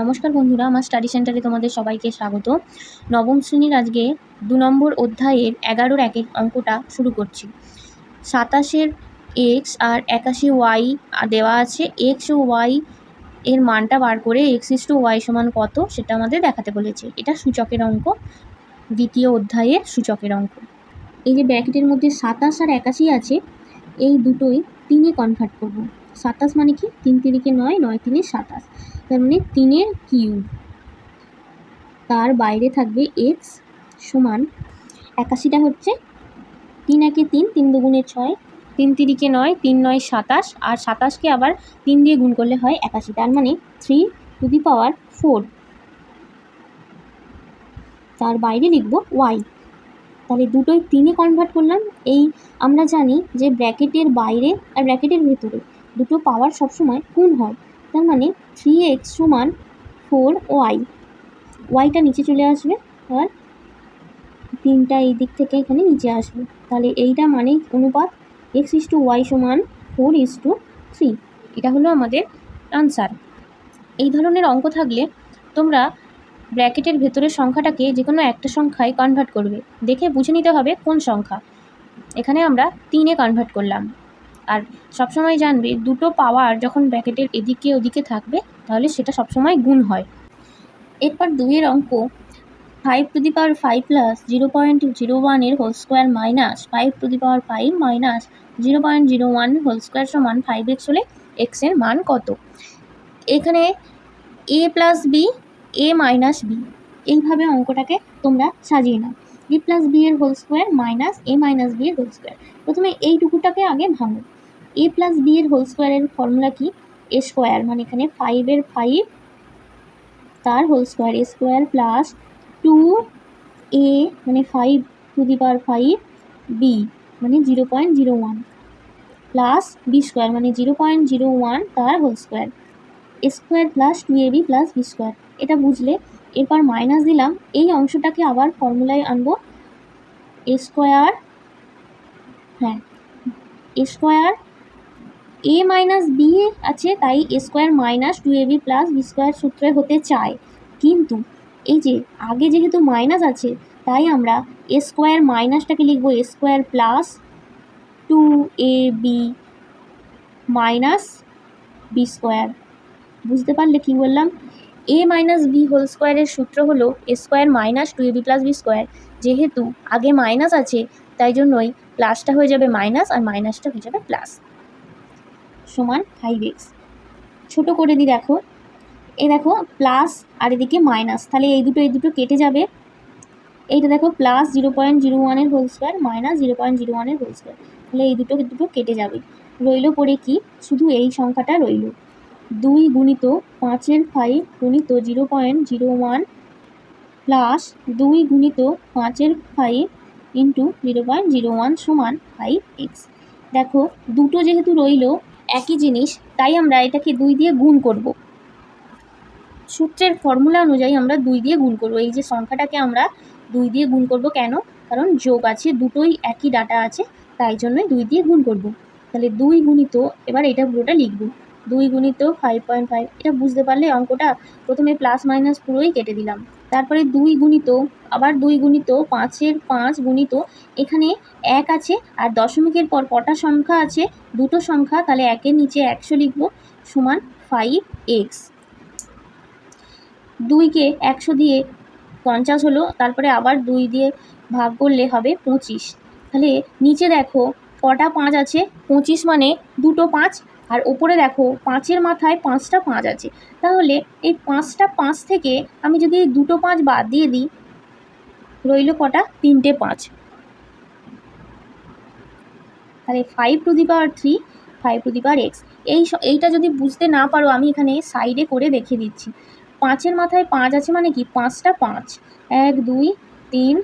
নমস্কার বন্ধুরা, আমার স্টাডি সেন্টারে তোমাদের সবাইকে স্বাগত। নবম শ্রেণির আজকে দু নম্বর অধ্যায়ের এগারোর একের অঙ্কটা শুরু করছি। সাতাশের এক্স আর একাশি ওয়াই দেওয়া আছে। এক্স ও ওয়াই এর মানটা বার করে এক্স ইস টু ওয়াই সমান কত সেটা আমাদের দেখাতে বলেছে। এটা সূচকের অঙ্ক, দ্বিতীয় অধ্যায়ের সূচকের অঙ্ক। এই যে ব্র্যাকেটের মধ্যে সাতাশ আর একাশি আছে, এই দুটোই তিনে কনভার্ট করব। সাতাশ মানে কি? তিন তিরিকে নয় নয় তিনে সাতাশ। তার মানে তিনের কিউব। তার বাইরে থাকবে এক্স সমান একাশিটা হচ্ছে তিন একে তিন তিন দুগুণে ছয়। তিন তিরিকে নয়, তিন নয় সাতাশ। আর সাতাশকে আবার তিন দিয়ে গুণ করলে হয় একাশি। তার মানে three to the power four. তার বাইরে লিখব ওয়াই। তাহলে দুটোই তিনে কনভার্ট করলাম। এই আমরা জানি যে ব্র্যাকেটের বাইরে, আর ব্র্যাকেটের ভেতরে দুটো পাওয়ার সবসময় গুণ হয়। তার মানে থ্রি এক্স সমান ফোর ওয়াই ওয়াইটা নিচে চলে আসবে আর তিনটা এই দিক থেকে এখানে নিচে আসবে। তাহলে এইটা মানেই অনুপাত এক্স ইস টু ওয়াই সমান ফোর ইস টু থ্রি এটা হলো আমাদের আনসার এই ধরনের অঙ্ক থাকলে তোমরা ব্র্যাকেটের ভেতরের সংখ্যাটাকে যে কোনো একটা সংখ্যায় কনভার্ট করবে। দেখে বুঝে নিতে হবে কোন সংখ্যা। এখানে আমরা তিনে কনভার্ট করলাম। আর সবসময় জানবে দুটো পাওয়ার যখন ব্র্যাকেটের এদিকে ওদিকে থাকবে, তাহলে সেটা সবসময় গুণ হয়। এরপর দুইয়ের অঙ্ক five to the power five plus zero point zero ওয়ানের whole square minus five to the power five minus zero point zero one whole square সমান ফাইভ এক্স হলে এক্সের মান কত? এখানে A plus B A minus B এইভাবে অঙ্কটাকে তোমরা সাজিয়ে নাও। এ প্লাস বি এর whole square minus A minus B এর হোল স্কোয়ার প্রথমে এইটুকুটাকে আগে ভাঙো। এ প্লাস বি এর হোল স্কোয়ারের ফর্মুলা কি? এ স্কোয়ার মানে এখানে ফাইভের ফাইভ তার whole square A square plus two A মানে five to the power five B মানে zero point zero one plus B square মানে জিরো পয়েন্ট জিরো ওয়ান তার whole square square plus two A B plus B square এটা বুঝলে? এরপর minus দিলাম, এই অংশটাকে আবার ফর্মুলায় আনব। এ স্কোয়ার হ্যাঁ A square A minus B আছে, তাই A square minus two A B plus B square সূত্রে হতে চায়। কিন্তু এই যে আগে যেহেতু মাইনাস আছে, তাই আমরা এ স্কোয়ার মাইনাসটাকে লিখব A square plus two A B minus B square বুঝতে পারলে কী বললাম? এ মাইনাস বি হোল স্কোয়ারের সূত্র হলো A square minus two A B plus B square যেহেতু আগে মাইনাস আছে, তাই জন্যই প্লাসটা হয়ে যাবে মাইনাস আর মাইনাসটা হয়ে যাবে প্লাস সমান ফাইভ এক্স ছোটো করে দিই দেখো। এই দেখো প্লাস আর এদিকে মাইনাস তাহলে এই দুটো এই দুটো কেটে যাবে। এইটা দেখো প্লাস জিরো পয়েন্ট জিরো ওয়ানের whole square minus zero point zero ওয়ানের হোল স্কোয়ার তাহলে এই দুটো দুটো কেটে যাবে। রইল পরে কি? শুধু এই সংখ্যাটা রইল। দুই গুণিত পাঁচের ফাইভ গুণিত zero point zero one plus দুই গুণিত পাঁচের five into zero point zero one সমান ফাইভ এক্স। দেখো, দুটো যেহেতু রইল একই জিনিস, তাই আমরা এটাকে দুই দিয়ে গুণ করব। সূত্রের ফর্মুলা অনুযায়ী আমরা দুই দিয়ে গুণ করব। এই যে সংখ্যাটাকে আমরা দুই দিয়ে গুণ করব কেন? কারণ যোগ আছে, দুটোই একই ডাটা আছে, তাই জন্যই দুই দিয়ে গুণ করব। তাহলে দুই গুণিত, এবার এটা পুরোটা লিখব। দুই গুণিত ফাইভ পয়েন্ট ফাইভ এটা বুঝতে পারলে অঙ্কটা প্রথমে প্লাস মাইনাস পুরোই কেটে দিলাম। তারপরে দুই গুণিত আবার দুই গুণিত পাঁচের পাঁচ গুণিত এখানে এক আছে আর দশমিকের পর কটা সংখ্যা আছে? দুটো সংখ্যা, তাহলে একের নিচে একশো লিখব, সমান ফাইভ এক্স দুইকে একশো দিয়ে পঞ্চাশ হলো, তারপরে আবার দুই দিয়ে ভাগ করলে হবে পঁচিশ। তাহলে নিচে দেখো, কটা পাঁচ আছে? পঁচিশ মানে দুটো পাঁচ আর ওপরে দেখো পাঁচের মাথায় পাঁচটা পাঁচ আছে। তাহলে এই পাঁচটা পাঁচ থেকে আমি যদি দুটো পাঁচ বাদ দিয়ে দিই, রইল কটা? তিনটে পাঁচ। তাহলে five to the power three five to the power X এই এইটা যদি বুঝতে না পারো, আমি এখানে সাইডে করে দেখিয়ে দিচ্ছি। পাঁচের মাথায় পাঁচ আছে মানে কি? পাঁচটা পাঁচ। এক, দুই, তিন,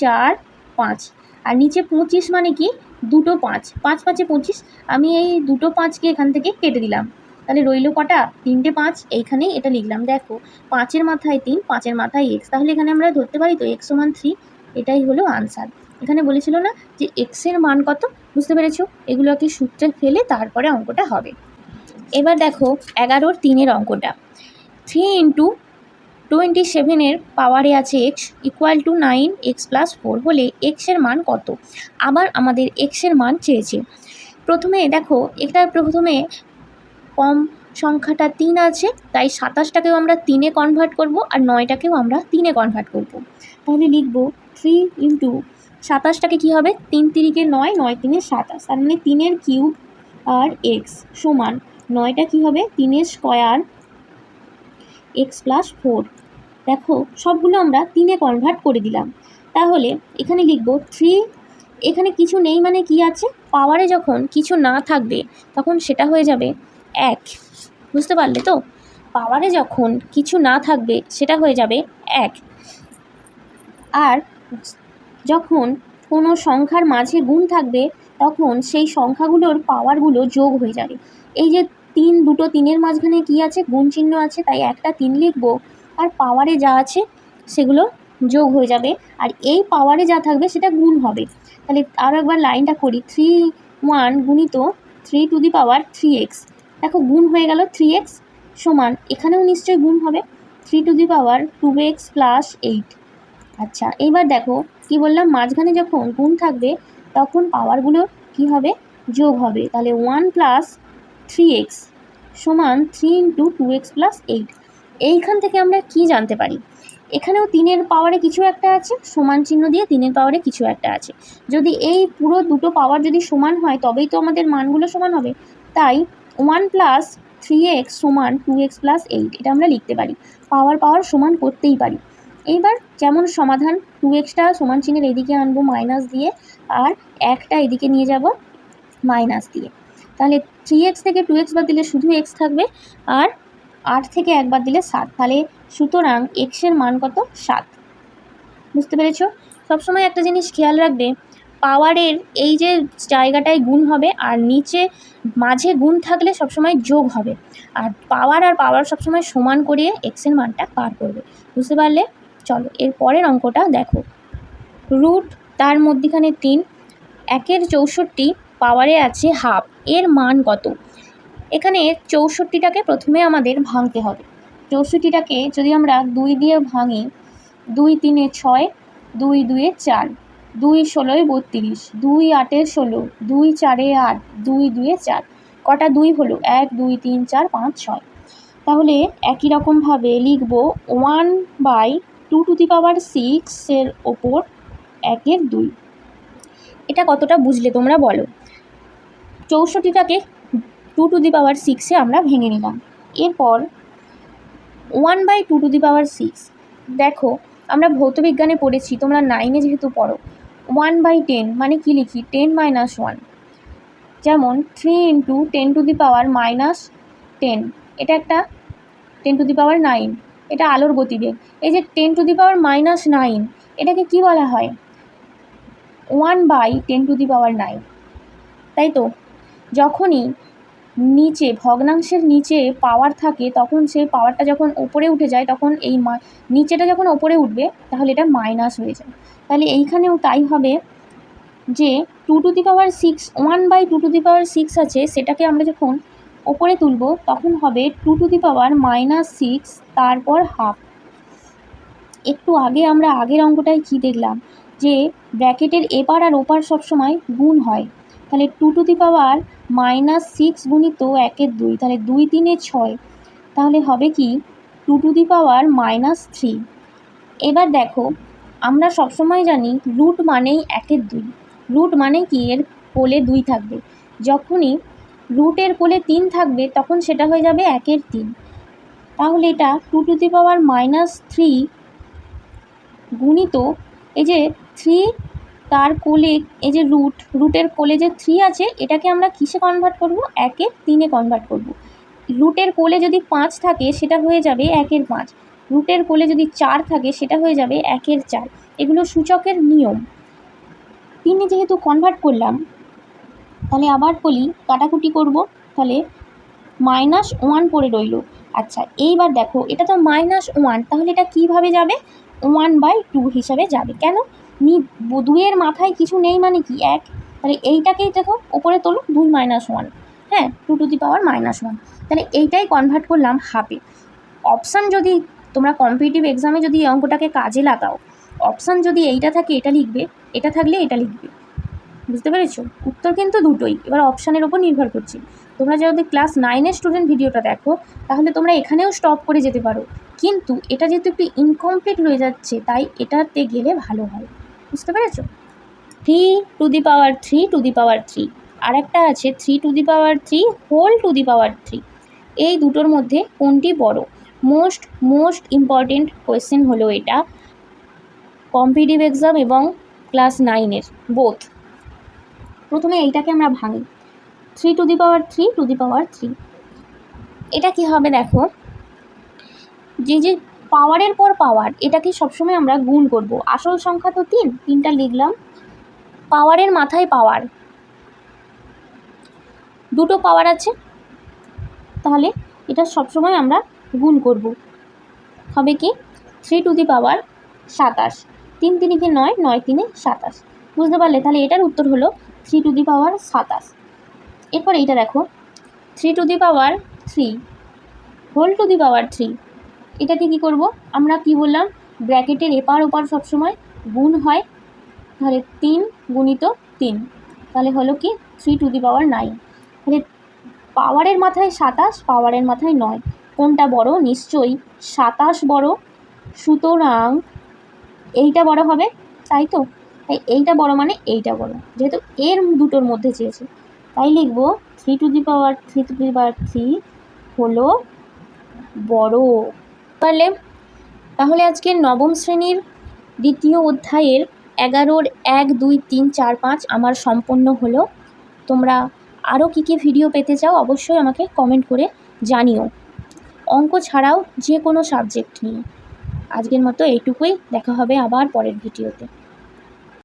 চার, পাঁচ। আর নিচে পঁচিশ মানে কি? দুটো পাঁচ পাঁচ পাঁচে পঁচিশ, আমি এই দুটো পাঁচকে এখান থেকে কেটে দিলাম। তাহলে রইল কটা? তিনটে পাঁচ, এইখানেই এটা লিখলাম। দেখো, পাঁচের মাথায় তিন, পাঁচের মাথায় এক্স। তাহলে এখানে আমরা ধরতে পারি তো, এক্স সমান থ্রি, এটাই হলো আনসার। এখানে বলেছিল না যে এক্সের মান কত? বুঝতে পেরেছ? এগুলোকে সূত্রে ফেলে তারপরে অঙ্কটা হবে। এবার দেখো, এগারোর তিনের অঙ্কটা। থ্রি ইন্টু টোয়েন্টি সেভেনের পাওয়ারে আছে X equal to nine X plus four হলে এক্সের মান কত? আবার আমাদের এক্সের মান চেয়েছে। প্রথমে দেখো এটা প্রথমে কম সংখ্যাটা তিন আছে, তাই সাতাশটাকেও আমরা তিনে কনভার্ট করব আর নয়টাকেও আমরা তিনে কনভার্ট করব। তাহলে লিখব থ্রি ইন্টু সাতাশটাকে কী হবে? তিন তিরিকে নয় নয় তিনে সাতাশ। তার মানে তিনের কিউব আর এক্স সমান। নয়টা কী হবে? তিনের স্কয়ার এক্স প্লাস ফোর দেখো, সবগুলো আমরা তিনে কনভার্ট করে দিলাম। তাহলে এখানে লিখব থ্রি এখানে কিছু নেই মানে কি আছে? পাওয়ারে যখন কিছু না থাকবে, তখন সেটা হয়ে যাবে এক। বুঝতে পারলে তো? পাওয়ারে যখন কিছু না থাকবে, সেটা হয়ে যাবে এক। আর যখন কোনো সংখ্যার মাঝে গুণ থাকবে, তখন সেই সংখ্যাগুলোর পাওয়ারগুলো যোগ হয়ে যাবে। এই যে তিন, দুটো তিনের মাঝখানে কি আছে? গুণ চিহ্ন আছে, তাই একটা তিন লিখব। আর পাওয়ারে যা আছে, সেগুলো যোগ হয়ে যাবে। আর এই পাওয়ারে যা থাকবে, সেটা গুণ হবে। তাহলে আরও একবার লাইনটা করি। থ্রি ওয়ান গুণিত three to the power three X দেখো, গুণ হয়ে গেল থ্রি এক্স সমান। এখানেও নিশ্চয়ই গুণ হবে। Three to the power two X plus eight আচ্ছা এইবার দেখো, কি বললাম? মাঝখানে যখন গুণ থাকবে, তখন পাওয়ারগুলো কি হবে? যোগ হবে। তাহলে ওয়ান প্লাস থ্রি এক্স সমান three into two X plus eight এইখান থেকে আমরা কি জানতে পারি? এখানেও তিনের পাওয়ারে কিছু একটা আছে, সমান চিহ্ন দিয়ে তিনের পাওয়ারে কিছু একটা আছে। যদি এই পুরো দুটো পাওয়ার যদি সমান হয়, তবেই তো আমাদের মানগুলো সমান হবে। তাই ওয়ান প্লাস থ্রি এক্স সমান টু এক্স প্লাস এইট এটা আমরা লিখতে পারি। পাওয়ার পাওয়ার সমান করতেই পারি। এইবার যেমন সমাধান? টু এক্সটা সমান চিহ্নের এদিকে আনব মাইনাস দিয়ে, আর একটা এদিকে নিয়ে যাব মাইনাস দিয়ে। তাহলে থ্রি এক্স থেকে টু এক্স বাদ দিলে শুধু এক্স থাকবে আর আট থেকে একবার দিলে সাত। তাহলে সুতরাং এক্সের মান কত? সাত। বুঝতে পেরেছ? সবসময় একটা জিনিস খেয়াল রাখবে পাওয়ারের এই যে জায়গাটায় গুণ হবে আর নিচে মাঝে গুণ থাকলে সবসময় যোগ হবে। আর পাওয়ার আর পাওয়ার সবসময় সমান করিয়ে এক্সের মানটা পার করবে। বুঝতে পারলে? চলো, এর পরের অঙ্কটা দেখো। রুট তার মধ্যিখানে তিন, একের চৌষট্টি পাওয়ারে আছে হাফ এর মান কত? এখানে চৌষট্টিটাকে প্রথমে আমাদের ভাঙতে হবে। চৌষট্টিটাকে যদি আমরা দুই দিয়ে ভাঙি, দুই তিনে ছয়, দুই দুয়ে চার, দুই ষোলোয় বত্রিশ, দুই আটে ষোলো, দুই চারে আট, দুই দুয়ে চার। কটা দুই হলো? এক, দুই, তিন, চার, পাঁচ, ছয়। তাহলে একই রকমভাবে লিখব one by two to the power সিক্সের ওপর একের দুই। এটা কতটা বুঝলে তোমরা বলো? চৌষট্টিটাকে টু টু দি পাওয়ার সিক্সে আমরা ভেঙে নিলাম। এরপর one by two to the power six. দেখো, আমরা ভৌতবিজ্ঞানে পড়েছি, তোমরা নাইনে যেহেতু পড়ো ওয়ান বাই টেন মানে কী লিখি? টেন মাইনাস ওয়ান যেমন three into ten to the power minus ten এটা একটা ten to the power nine এটা আলোর গতিবেগ। এই যে ten to the power minus nine এটাকে কী বলা হয়? One by ten to the power nine তাই তো? যখনই নিচে, ভগ্নাংশের নিচে পাওয়ার থাকে, তখন সেই পাওয়ারটা যখন ওপরে উঠে যায়, তখন এই নিচেটা যখন ওপরে উঠবে, তাহলে এটা মাইনাস হয়ে যায়। তাহলে এইখানেও তাই হবে যে two to the power six one by two to the power six আছে, সেটাকে আমরা যখন ওপরে তুলব, তখন হবে two to the power minus six তারপর হাফ একটু আগে আমরা আগের অঙ্কটায় কী দেখলাম? যে ব্র্যাকেটের এপার আর ওপার সবসময় গুণ হয়। তাহলে two to the power minus six গুণিত একের দুই, তাহলে দুই তিনে ছয়। তাহলে হবে কি? Two to the power minus three এবার দেখো, আমরা সবসময় জানি রুট মানেই একের দুই। রুট মানে কি? এর কোলে দুই থাকবে। যখনই রুটের কোলে তিন থাকবে, তখন সেটা হয়ে যাবে একের তিন। তাহলে এটা two to the power minus three গুণিত এই যে থ্রি তার কোলে এই যে রুট, রুটের কোলে যে থ্রি আছে, এটাকে আমরা কিসে কনভার্ট করব? একের তিনে কনভার্ট করব। রুটের কোলে যদি পাঁচ থাকে, সেটা হয়ে যাবে একের পাঁচ। রুটের কোলে যদি চার থাকে, সেটা হয়ে যাবে একের চার। এগুলো সূচকের নিয়ম। তিনে যেহেতু কনভার্ট করলাম, তাহলে আবার বলি, কাটাকুটি করব, তাহলে মাইনাস ওয়ান পড়ে রইল। আচ্ছা এইবার দেখো, এটা তো মাইনাস ওয়ান তাহলে এটা কীভাবে যাবে? ওয়ান বাই টু হিসাবে যাবে। কেন? নি, দুইয়ের মাথায় কিছু নেই মানে কি? এক। তাহলে এইটাকেই দেখো, ওপরে তোলো, দুই মাইনাস ওয়ান হ্যাঁ two to the power minus one তাহলে এইটাই কনভার্ট করলাম হাফে অপশান যদি তোমরা কম্পিটিটিভ এক্সামে যদি এই অঙ্কটাকে কাজে লাগাও অপশান যদি এইটা থাকে, এটা লিখবে, এটা থাকলে এটা লিখবে। বুঝতে পেরেছ? উত্তর কিন্তু দুটোই। এবার অপশানের ওপর নির্ভর করছে। তোমরা যদি ক্লাস নাইনের স্টুডেন্ট ভিডিওটা দেখো, তাহলে তোমরা এখানেও স্টপ করে যেতে পারো। কিন্তু এটা যেহেতু একটু ইনকমপ্লিট হয়ে যাচ্ছে, তাই এটাতে গেলে ভালো হয়। বুঝতে পেরেছ? Three to the power three to the power three আর একটা আছে three to the power three whole to the power three এই দুটোর মধ্যে কোনটি বড়? মোস্ট মোস্ট ইম্পর্টেন্ট কোয়েশ্চেন হলো এটা। কম্পিটিভ এক্সাম এবং ক্লাস নাইনের বোথ প্রথমে এইটাকে আমরা ভাঙি। Three to the power three to the power three এটা কি হবে দেখো? যে যে পাওয়ারের পর পাওয়ার এটাকে সবসময় আমরা গুণ করব? আসল সংখ্যা তো তিন, তিনটা লিখলাম। পাওয়ারের মাথায় পাওয়ার। দুটো পাওয়ার আছে। তাহলে এটা সবসময় আমরা গুণ করব। হবে কি? থ্রি টু দি পাওয়ার সাতাশ। তিন তিনিকে নয় নয় তিনে সাতাশ। বুঝতে পারলে? তাহলে এটার উত্তর হলো থ্রি টু দি পাওয়ার সাতাশ। এরপর এইটা দেখো। Three to the power three whole to the power three এটাকে কী করব? আমরা কি বললাম? ব্র্যাকেটের এপার ওপার সবসময় গুণ হয়, তাহলে তিন গুণিত তিন। তাহলে হলো কি? Three to the power nine তাহলে পাওয়ারের মাথায় সাতাশ পাওয়ারের মাথায় নয়। কোনটা বড়? নিশ্চয়ই সাতাশ বড়। সুতরাং এইটা বড় হবে, তাই তো? তাই এইটা বড় মানে এইটা বড়। যেহেতু এর দুটোর মধ্যে চেয়েছে। তাই লিখব three to the power three to the power three হলো বড়। পারলে? তাহলে আজকে নবম শ্রেণির দ্বিতীয় অধ্যায়ের এগারোর এক, দুই, তিন, চার, পাঁচ আমার সম্পন্ন হলো। তোমরা আরও কী কী ভিডিও পেতে চাও অবশ্যই আমাকে কমেন্ট করে জানিও। অঙ্ক ছাড়াও যে কোনো সাবজেক্ট নিয়ে। আজকের মতো এইটুকুই। দেখা হবে আবার পরের ভিডিওতে